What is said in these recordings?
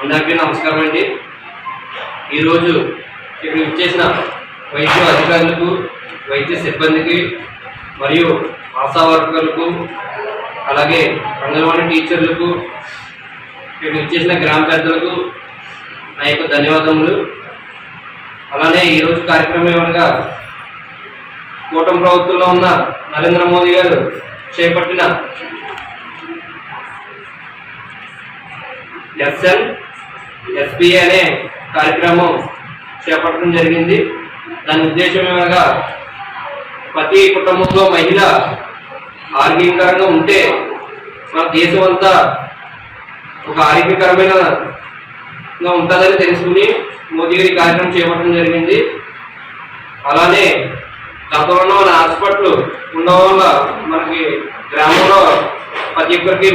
అందరికీ నమస్కారం అండి. ఈరోజు ఇక్కడ ఇచ్చేసిన వైద్య అధికారులకు వైద్య సిబ్బందికి మరియు ఆశా వర్కర్లకు అలాగే అంగన్వాడీ టీచర్లకు ఇక్కడ ఇచ్చేసిన గ్రామ పెద్దలకు నా యొక్క ధన్యవాదములు. అలానే ఈరోజు కార్యక్రమం ఏమనగా కూటమి ప్రభుత్వంలో ఉన్న నరేంద్ర మోదీ గారు చేపట్టిన ఎస్ఎన్ ఎస్బీఐ అనే కార్యక్రమం చేపట్టడం జరిగింది. దాని ఉద్దేశం ఏమనగా ప్రతి కుటుంబంలో మహిళ ఆరోగ్యకరంగా ఉంటే మన దేశం అంతా ఒక ఆరోగ్యకరమైన ఉంటుందని తెలుసుకుని మోదీ గారి కార్యక్రమం చేపట్టడం జరిగింది. అలానే గతంలో మన హాస్పిటల్ ఉండడం వల్ల మనకి గ్రామంలో ప్రతి ఒక్కరికి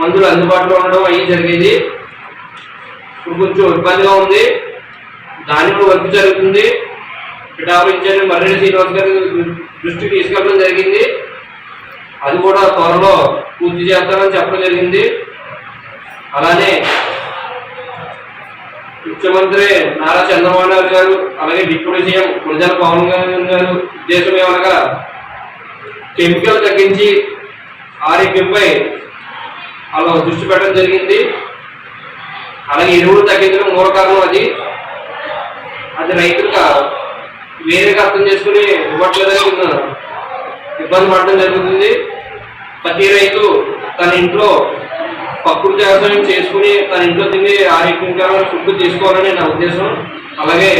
మందులు అందుబాటులో ఉండడం అయ్యి జరిగేది. ఇప్పుడు కొంచెం ఇబ్బందిగా ఉంది. దాని కూడా వర్క్ జరుగుతుంది. పిఠాపురం ఇన్ఛార్జ్ మర్రెడ్డి శ్రీనివాస్ గారి దృష్టికి తీసుకెళ్ళడం జరిగింది. అది కూడా త్వరలో పూర్తి చేస్తానని చెప్పడం జరిగింది. అలానే ముఖ్యమంత్రి నారా చంద్రబాబు నాయుడు గారు అలాగే డిప్యూటీ సీఎం గురజాల పవన్ కళ్యాణ్ గారు ఉద్దేశం ఏమనగా కెమికల్ తగ్గించి ఆరోగ్యంపై అలా దృష్టి పెట్టడం జరిగింది. అలాగే ఎరువులు తగ్గించడం మూల కారణం అది. అది రైతులుగా వేరేగా అర్థం చేసుకుని ఇవ్వట్లేదని ఇబ్బంది పడడం జరుగుతుంది. ప్రతి రైతు తన ఇంట్లో పక్కుడు వ్యవసాయం చేసుకుని తన ఇంట్లో తిని ఆరోగ్యకరమైన ఫుడ్ తీసుకోవాలని నా ఉద్దేశం. అలాగే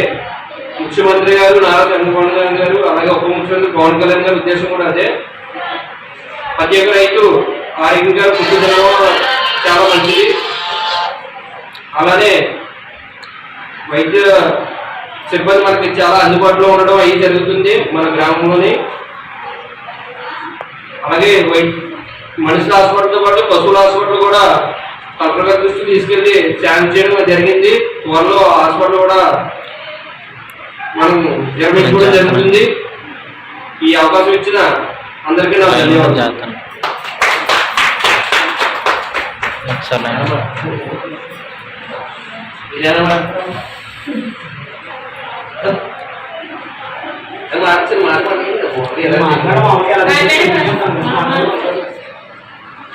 ముఖ్యమంత్రి గారు నారా చంద్రబాబు నాయుడు గారు అలాగే ఉప ముఖ్యమంత్రి పవన్ కళ్యాణ్ గారి ఉద్దేశం కూడా అదే. ప్రతి ఒక్క రైతు ఆరోగ్యంగా ఫుడ్ తినడం చాలా మంచిది. అలానే వైద్య సిబ్బంది మనకి చాలా అందుబాటులో ఉండడం అయ్యి జరుగుతుంది మన గ్రామంలోని. అలాగే వై మనుషుల హాస్పిటల్తో పాటు పశువుల హాస్పిటల్ కూడా కలెక్టర్ గారి దృష్టికి తీసుకెళ్ళి ఛాన్స్ చేయడం జరిగింది. త్వరలో హాస్పిటల్ కూడా మనం నిర్మించుకోవడం జరుగుతుంది. ఈ అవకాశం ఇచ్చిన అందరికీ నా ధన్యవాదాలు.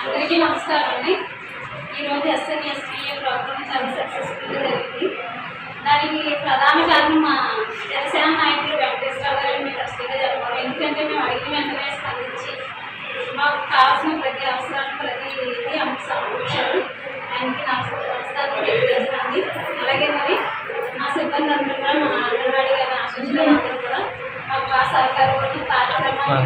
అందరికీ నమస్కారం అండి. ఈరోజు ఎస్ఎన్ఎస్పిఏ ప్రోగ్రామ్ చాలా సక్సెస్ఫుల్గా జరిగింది. దానికి ప్రధాన కారణం మా జనసేన నాయకులు వెంకటేశ్వర గారు మీకు ఖచ్చితంగా చెప్పాలి ఎందుకంటే మేము అడిగిన వెంటనే స్పందించి మాకు కావాల్సిన ప్రతి అవసరాన్ని అలాగే మరి మా సిబ్బంది అందరూ కూడా మా అంగన్వాడీ గారి ఆశించిన అందరూ కూడా మాకు బాగా సహకారం కార్యక్రమాన్ని